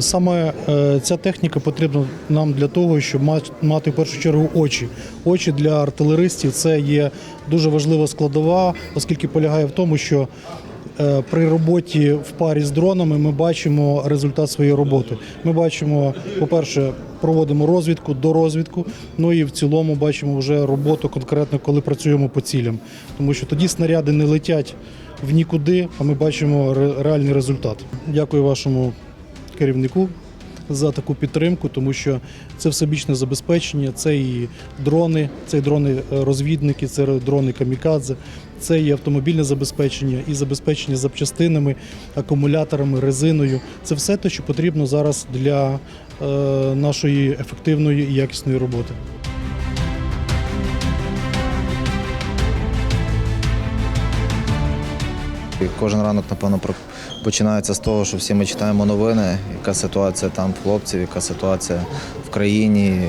Саме е, ця техніка потрібна нам для того, щоб ма- мати в першу чергу очі. Очі для артилеристів це є дуже важлива складова, оскільки полягає в тому, що е, при роботі в парі з дронами ми бачимо результат своєї роботи. Ми бачимо, по-перше, проводимо розвідку до розвідку. Ну і в цілому бачимо вже роботу конкретно, коли працюємо по цілям. Тому що тоді снаряди не летять в нікуди, а ми бачимо ре- реальний результат. Дякую вашому керівнику за таку підтримку, тому що це всебічне забезпечення, це і дрони, це і дрони-розвідники, це дрони камікадзе, це і автомобільне забезпечення, і забезпечення запчастинами, акумуляторами, резиною. Це все те, що потрібно зараз для е, нашої ефективної і якісної роботи. І Кожен ранок, напевно, починається з того, що всі ми читаємо новини, яка ситуація там в хлопців, яка ситуація в країні,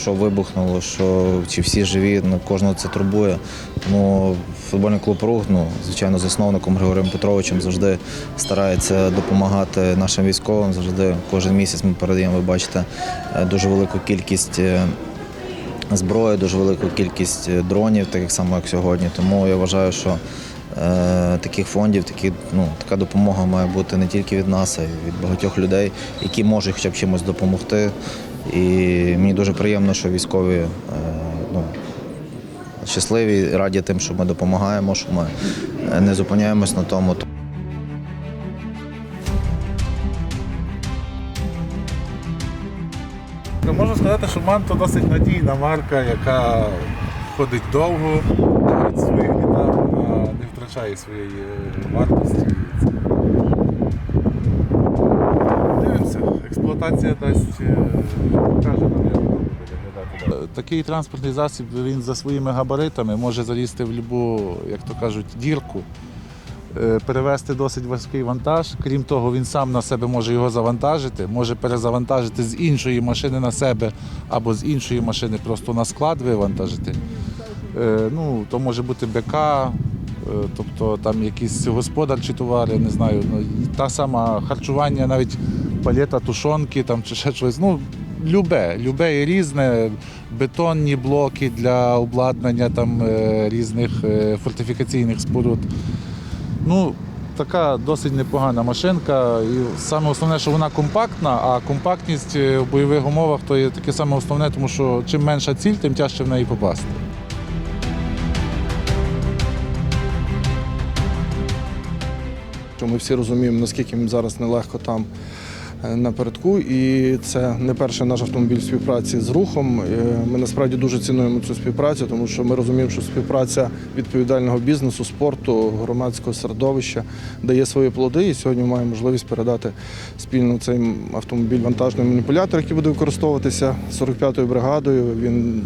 що вибухнуло, що чи всі живі, ну, кожного це турбує. Тому футбольний клуб рух, ну, звичайно, засновником Григорієм Петровичем завжди старається допомагати нашим військовим. Завжди кожен місяць ми передаємо, ви бачите, е, дуже велику кількість. е, зброї, дуже велику кількість е, дронів, таких само як сьогодні. Тому я вважаю, що таких фондів, такі, ну, така допомога має бути не тільки від нас, а й від багатьох людей, які можуть хоча б чимось допомогти. І мені дуже приємно, що військові е, ну, щасливі, раді тим, що ми допомагаємо, що ми е, не зупиняємось на тому. Ну, Можна сказати, що манто досить надійна марка, яка ходить довго, навіть своїх не втрачає своєї е, вартості. Дивимося, експлуатація дасть, е, покаже нам, як виглядати. Е, Такий транспортний засіб він за своїми габаритами може залізти в будь-яку, як то кажуть, дірку. Перевезти досить важкий вантаж. Крім того, він сам на себе може його завантажити, може перезавантажити з іншої машини на себе або з іншої машини просто на склад вивантажити. Ну, то може бути БК, тобто там якісь господарчі товари, не знаю, ну, та сама харчування, навіть палета тушонки там, чи ще щось. Ну, любе, любе і різне, бетонні блоки для обладнання там, е, різних е, фортифікаційних споруд. Ну, така досить непогана машинка. І саме основне, що вона компактна, а компактність е, в бойових умовах то є таке саме основне, тому що чим менша ціль, тим тяжче в неї попасти. Ми всі розуміємо, наскільки їм зараз нелегко там е, напередку, і це не перший наш автомобіль співпраці з рухом. Е, Ми насправді дуже цінуємо цю співпрацю, тому що ми розуміємо, що співпраця відповідального бізнесу, спорту, громадського середовища дає свої плоди. І сьогодні ми маємо можливість передати спільно цей автомобіль вантажний маніпулятор, який буде використовуватися 45-ю бригадою. Він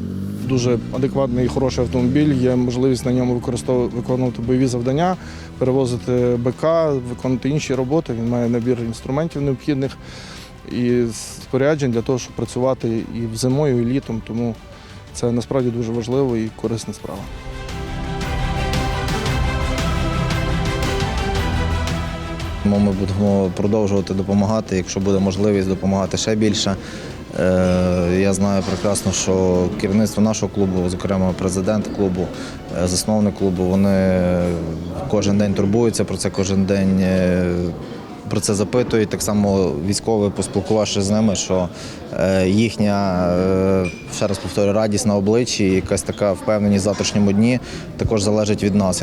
дуже адекватний і хороший автомобіль. Є можливість на ньому виконувати бойові завдання, перевозити БК, виконувати інші роботи. Він має набір інструментів необхідних і споряджень для того, щоб працювати і зимою, і літом. Тому це насправді дуже важливо і корисна справа. Ми будемо продовжувати допомагати, якщо буде можливість допомагати ще більше. Е, Я знаю прекрасно, що керівництво нашого клубу, зокрема президент клубу, е, засновник клубу, вони кожен день турбуються про це, кожен день е, про це запитують. Так само військові, поспілкувавшись з ними, що їхня, ще раз повторю, радість на обличчі, і якась така впевненість в завтрашньому дні також залежить від нас.